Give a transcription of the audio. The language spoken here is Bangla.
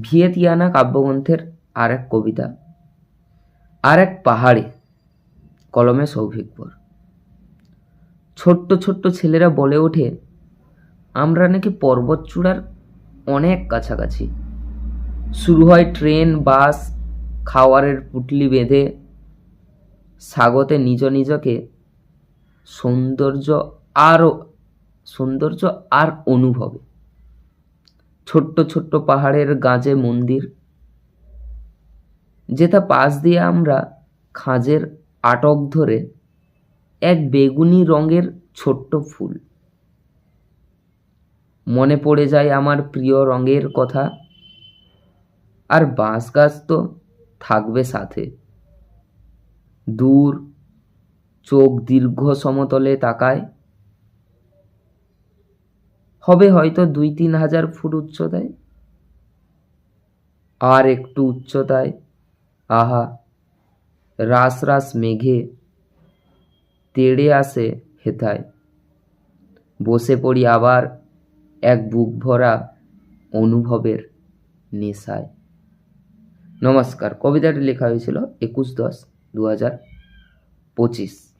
ভিয়েতিয়ানা কাব্যগ্রন্থের আর এক কবিতা আর এক পাহাড়ে কলমে সৌভিকপর ছোট্ট ছোট্ট ছেলেরা বলে ওঠে, আমরা নাকি পর্বত চূড়ার অনেক কাছাকাছি। শুরু হয় ট্রেন, বাস, খাওয়ারের পুটলি বেঁধে স্বাগতে নিজ নিজকে। সৌন্দর্য আরও সৌন্দর্য আর অনুভবে। ছোট্ট ছোট্ট পাহাড়ের গাঁজে মন্দির যেটা পাশ দিয়ে আমরা খাঁজের আটক ধরে এক বেগুনি রঙের ছোট্ট ফুল। মনে পড়ে যায় আমার প্রিয় রঙের কথা, আর বাঁশ গাছ তো থাকবে সাথে। দূর চোখ দীর্ঘ সমতলে তাকায় হবে হয়তো দুই তিন হাজার ফুট উচ্চতায়। আর একটু উচ্চতায়, আহা, রাস রাস মেঘে তেড়ে আসে হেথায়। বসে পড়ি আবার এক বুক ভরা অনুভবের নেশায়। নমস্কার, কবিতাটি লেখা হয়েছিল একুশ দশ দু হাজার পঁচিশ।